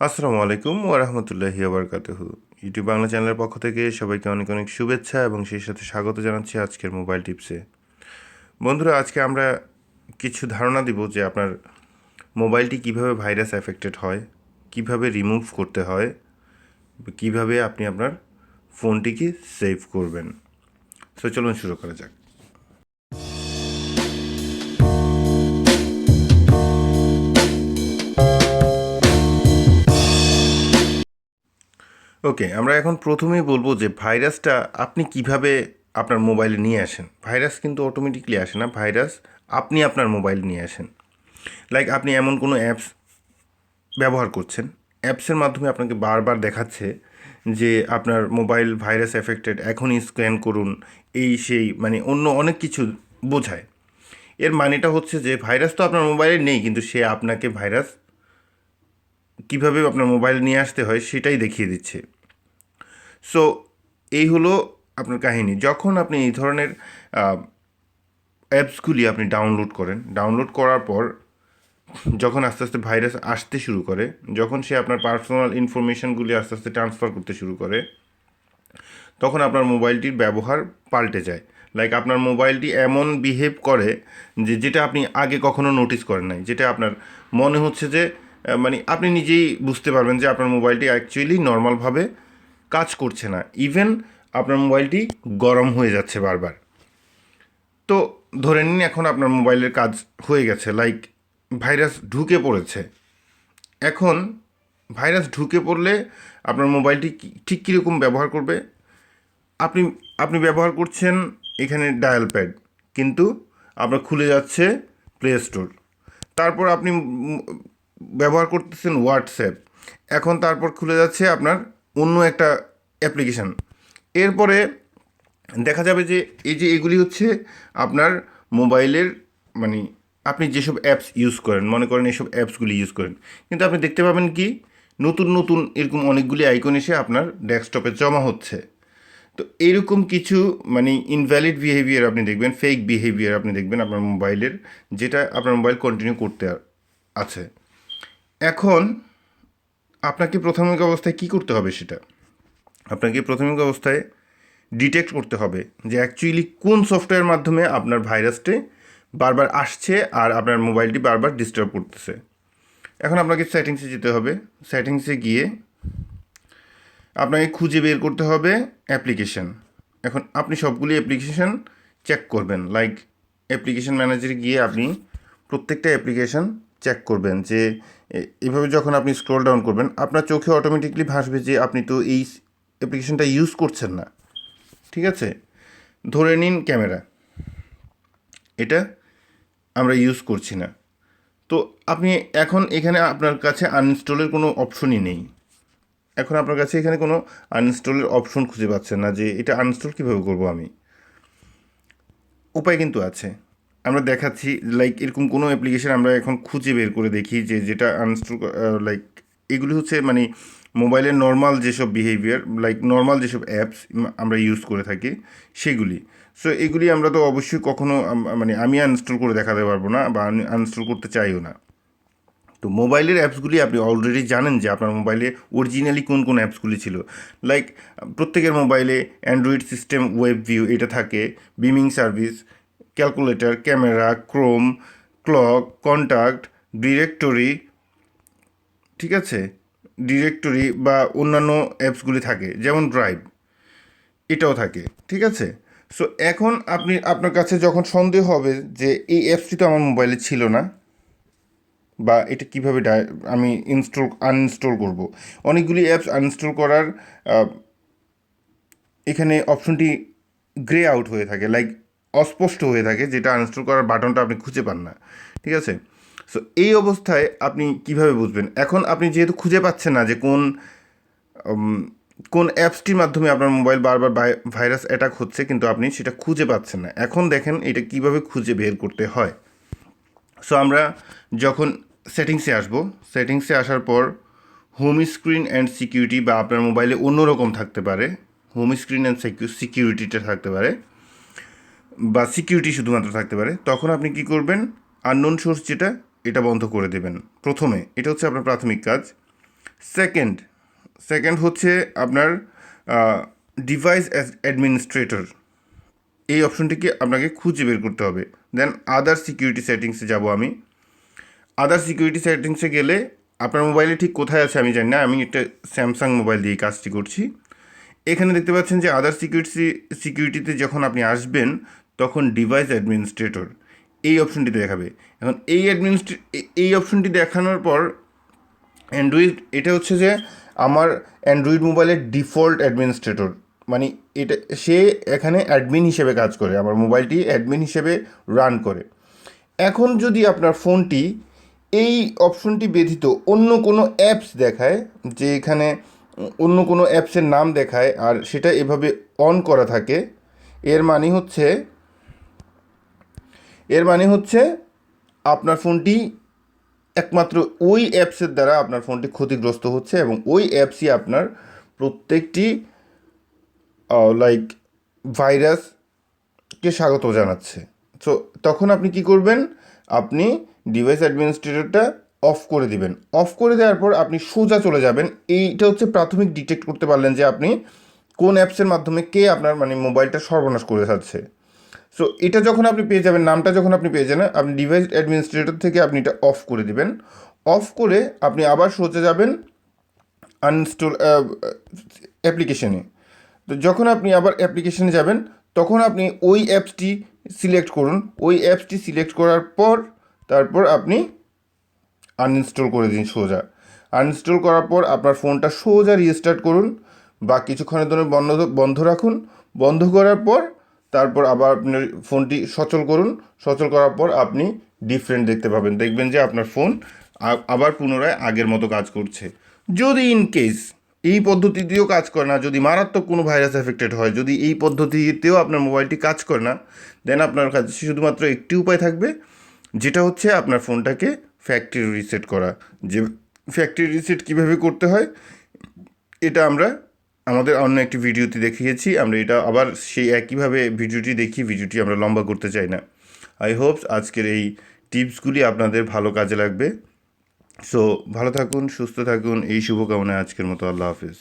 আসসালামু আলাইকুম ও রহমতুল্লাহি আবরকাতুহ ইউটিউব বাংলা চ্যানেলের পক্ষ থেকে সবাইকে অনেক অনেক শুভেচ্ছা এবং সেই সাথে স্বাগত জানাচ্ছি আজকের মোবাইল টিপসে। বন্ধুরা, আজকে আমরা কিছু ধারণা দিব যে আপনার মোবাইলটি কীভাবে ভাইরাস এফেক্টেড হয়, কীভাবে রিমুভ করতে হয়, কীভাবে আপনি আপনার ফোনটিকে সেভ করবেন। সো চলুন শুরু করা যাক। ওকে আমরা এখন প্রথমেই বলব যে ভাইরাসটা আপনি কীভাবে আপনার মোবাইলে নিয়ে আসেন। ভাইরাস কিন্তু অটোমেটিকলি আসে না। ভাইরাস আপনি আপনার মোবাইল নিয়ে আসেন। লাইক আপনি এমন কোনো অ্যাপস ব্যবহার করছেন। অ্যাপসের মাধ্যমে আপনাকে বারবার দেখাচ্ছে যে আপনার মোবাইল ভাইরাস এফেক্টেড এখনই স্ক্যান করুন, এই সেই মানে অন্য অনেক কিছু বোঝায়। এর মানেটা হচ্ছে যে ভাইরাস তো আপনার মোবাইলে নেই, কিন্তু সে আপনাকে ভাইরাস কীভাবে আপনার মোবাইল নিয়ে আসতে হয় সেটাই দেখিয়ে দিচ্ছে। সো এই হলো আপনার কাহিনী। যখন আপনি এই ধরনের অ্যাপসগুলি আপনি ডাউনলোড করেন ডাউনলোড করার পর যখন আস্তে আস্তে ভাইরাস আসতে শুরু করে, যখন সে আপনার পার্সোনাল ইনফরমেশনগুলি আস্তে আস্তে ট্রান্সফার করতে শুরু করে, তখন আপনার মোবাইলটির ব্যবহার পাল্টে যায়। লাইক আপনার মোবাইলটি এমন বিহেভ করে যে, যেটা আপনি আগে কখনো নোটিস করেন নাই। যেটা আপনার মনে হচ্ছে যে মানে আপনি নিজেই বুঝতে পারবেন যে, আপনার মোবাইলটি অ্যাকচুয়ালি নর্মালভাবে কাজ করছে না। ইভেন আপনার মোবাইলটি গরম হয়ে যাচ্ছে বারবার। তো ধরে নিন এখন আপনার মোবাইলের কাজ হয়ে গেছে লাইক ভাইরাস ঢুকে পড়েছে। এখন ভাইরাস ঢুকে পড়লে আপনার মোবাইলটি ঠিক কীরকম ব্যবহার করবে? আপনি আপনি ব্যবহার করছেন এখানে ডায়াল প্যাড কিন্তু আপনার খুলে যাচ্ছে প্লে স্টোর তারপর আপনি ব্যবহার করতেছেন হোয়াটসঅ্যাপ এখন তারপর খুলে যাচ্ছে আপনার অন্য একটা অ্যাপ্লিকেশান এরপরে দেখা যাবে যে এই যে এগুলি হচ্ছে আপনার মোবাইলের মানে আপনি যেসব অ্যাপস ইউজ করেন, মনে করেন এইসব অ্যাপসগুলি ইউজ করেন, কিন্তু আপনি দেখতে পাবেন কি, নতুন নতুন এরকম অনেকগুলি আইকন এসে আপনার ডেস্কটপে জমা হচ্ছে। তো এরকম কিছু মানে ইনভ্যালিড বিহেভিয়ার আপনি দেখবেন ফেক বিহেভিয়ার আপনি দেখবেন আপনার মোবাইলের, যেটা আপনার মোবাইল কন্টিনিউ করতে আছে। এখন আপনাকে প্রাথমিক অবস্থায় কি করতে হবে সেটা? আপনাকে প্রাথমিক অবস্থায় ডিটেক্ট করতে হবে যে অ্যাকচুয়ালি কোন সফটওয়্যার মাধ্যমে আপনার ভাইরাসটি বারবার আসছে আর আপনার মোবাইলটি বারবার ডিস্টার্ব করতেছে। এখন আপনাকে সেটিংসে যেতে হবে। সেটিংসে গিয়ে আপনাকে খুঁজে বের করতে হবে অ্যাপ্লিকেশন এখন আপনি সবগুলি অ্যাপ্লিকেশন চেক করবেন। লাইক অ্যাপ্লিকেশন ম্যানেজারে গিয়ে আপনি প্রত্যেকটা অ্যাপ্লিকেশন চেক করবেন যে এভাবে যখন আপনি স্ক্রল ডাউন করবেন, আপনার চোখে অটোমেটিকলি ভাসবে যে, আপনি তো এই অ্যাপ্লিকেশনটা ইউজ করছেন না। ঠিক আছে? ধরে নিন ক্যামেরা। এটা আমরা ইউজ করছি না। তো আপনি এখন এখানে আপনার কাছে আনইনস্টলের কোনো অপশনই নেই। এখন আপনার কাছে এখানে কোনো আনইনস্টলের অপশন খুঁজে পাচ্ছেন না যে, এটা আনইনস্টল কীভাবে করব আমি? উপায় কিন্তু আছে। আমরা দেখাচ্ছি লাইক এরকম কোনো অ্যাপ্লিকেশন আমরা এখন খুঁজে বের করে দেখি যে যেটা আনইনস্টল লাইক এগুলি হচ্ছে মানে মোবাইলের নর্মাল যেসব বিহেভিয়ার লাইক নর্মাল যেসব অ্যাপস আমরা ইউজ করে থাকি, সেগুলি। সো এগুলি আমরা তো অবশ্যই কখনো মানে আমি আনস্টল করে দেখাতে পারব না বা আমি আনইনস্টল করতে চাইও না। তো মোবাইলের অ্যাপসগুলি আপনি অলরেডি জানেন যে আপনার মোবাইলে অরিজিনালি কোন কোন অ্যাপসগুলি ছিল। লাইক প্রত্যেকের মোবাইলে অ্যান্ড্রয়েড সিস্টেম ওয়েব ভিউ এটা থাকে beaming service calculator camera Chrome clock contact directory ঠিক আছে? ডিরেক্টরি বা অন্যান্য অ্যাপসগুলি থাকে, যেমন ড্রাইভ এটাও থাকে, ঠিক আছে? সো এখন আপনি, আপনার কাছে যখন সন্দেহ হবে যে এই অ্যাপসটি তো আমার মোবাইলে ছিল না, বা এটা কীভাবে আমি ইনস্টল আনইনস্টল করব? অনেকগুলি অ্যাপস আনইনস্টল করার এখানে অপশনটি গ্রে আউট হয়ে থাকে লাইক অস্পষ্ট হয়ে থাকে যেটা আনইনস্টল করার বাটনটা আপনি খুঁজে পান না, ঠিক আছে? সো এই অবস্থায় আপনি কীভাবে বুঝবেন? এখন আপনি যেহেতু খুঁজে পাচ্ছেন না যে কোন কোন অ্যাপসটির মাধ্যমে আপনার মোবাইল বারবার ভাইরাস অ্যাটাক হচ্ছে, কিন্তু আপনি সেটা খুঁজে পাচ্ছেন না। এখন দেখেন এটা কীভাবে খুঁজে বের করতে হয়। সো আমরা যখন সেটিংসে আসব, সেটিংসে আসার পর হোম স্ক্রিন অ্যান্ড সিকিউরিটি বা আপনার মোবাইলে অন্যরকম থাকতে পারে হোম স্ক্রিন অ্যান্ড সিকিউরিটিটা থাকতে পারে। বা সিকিউরিটি শুধুমাত্র থাকতে পারে, তখন আপনি কি করবেন? আননোন সোর্স যেটা, এটা বন্ধ করে দেবেন। প্রথমে, এটা হচ্ছে আপনার প্রাথমিক কাজ। সেকেন্ড সেকেন্ড হচ্ছে আপনার ডিভাইস অ্যাডমিনিস্ট্রেটর এই অপশনটিকে আপনাকে খুঁজে বের করতে হবে। দেন আদার সিকিউরিটি সেটিংসে যাব আমি। আদার সিকিউরিটি সেটিংসে গেলে আপনার মোবাইলে ঠিক কোথায় আছে আমি জানি না, আমি একটা স্যামসাং মোবাইল দিয়ে কাজটি করছি। এখানে দেখতে পাচ্ছেন যে আদার সিকিউরিটি সিকিউরিটিতে যখন আপনি আসবেন তখন ডিভাইস অ্যাডমিনিস্ট্রেটর এই অপশনটিতে দেখাবে। এখন এই অ্যাডমিনিস্ট্রে এই অপশনটি দেখানোর পর অ্যান্ড্রয়েড এটা হচ্ছে যে আমার অ্যান্ড্রয়েড মোবাইলের ডিফল্ট অ্যাডমিনিস্ট্রেটর মানে এটা, সে এখানে অ্যাডমিন হিসেবে কাজ করে, আমার মোবাইলটি অ্যাডমিন হিসেবে রান করে। এখন যদি আপনার ফোনটি এই অপশনটি ব্যতীত অন্য কোনো অ্যাপস দেখায়, যে এখানে অন্য কোনো অ্যাপসের নাম দেখায়, আর সেটা এভাবে অন করা থাকে, এর মানে হচ্ছে এর মানে হচ্ছে আপনার ফোনটি একমাত্র ওই অ্যাপসের দ্বারা আপনার ফোনটি ক্ষতিগ্রস্ত হচ্ছে এবং ওই অ্যাপসই আপনার প্রত্যেকটি লাইক ভাইরাসকে স্বাগত জানাচ্ছে। সো তখন আপনি কি করবেন? আপনি ডিভাইস অ্যাডমিনিস্ট্রেটরটা অফ করে দিবেন। অফ করে দেওয়ার পর আপনি সোজা চলে যাবেন। এইটা হচ্ছে প্রাথমিক ডিটেক্ট করতে পারলেন যে আপনি কোন অ্যাপসের মাধ্যমে কে আপনার মানে মোবাইলটা সর্বনাশ করে যাচ্ছে। সো এটা যখন আপনি পেয়ে যাবেন, নামটা যখন আপনি পেয়ে যাবেন, আপনি ডিভাইস অ্যাডমিনিস্ট্রেটর থেকে আপনি এটা অফ করে দিবেন। অফ করে আপনি আবার সোজা যাবেন আনইনস্টল অ্যাপ্লিকেশনে তো যখন আপনি আবার অ্যাপ্লিকেশনে যাবেন, তখন আপনি ওই অ্যাপসটি সিলেক্ট করুন। ওই অ্যাপসটি সিলেক্ট করার পর, তারপর আপনি আনইনস্টল করে দিন সোজা। আনইনস্টল করার পর আপনার ফোনটা সোজা রিস্টার্ট করুন। বা কিছুক্ষণের জন্য বন্ধ বন্ধ রাখুন। বন্ধ করার পর তারপর আবার আপনার ফোনটি সচল করুন। সচল করার পর আপনি ডিফারেন্ট দেখতে পাবেন। দেখবেন যে আপনার ফোন আবার পুনরায় আগের মতো কাজ করছে। যদি ইন কেস এই পদ্ধতিতেও কাজ করে না, যদি মারাত্মক কোনো ভাইরাস এফেক্টেড হয়, যদি এই পদ্ধতিতেও আপনার মোবাইলটি কাজ করে না দেন আপনার কাছে শুধুমাত্র একটি উপায় থাকবে, যেটা হচ্ছে আপনার ফোনটাকে ফ্যাক্টরি রিসেট করা। যে ফ্যাক্টরি রিসেট কীভাবে করতে হয়, এটা আমরা আমাদের অন্য একটি ভিডিওতে দেখিয়েছি, আমরা এটা আবার সেই একইভাবে ভিডিওটি দেখি, ভিডিওটি আমরা লম্বা করতে চাই না। আই হোপস আজকের এই টিপসগুলি আপনাদের ভালো কাজে লাগবে। সো ভালো থাকুন, সুস্থ থাকুন, এই শুভকামনায় আজকের মতো আল্লাহ হাফিজ।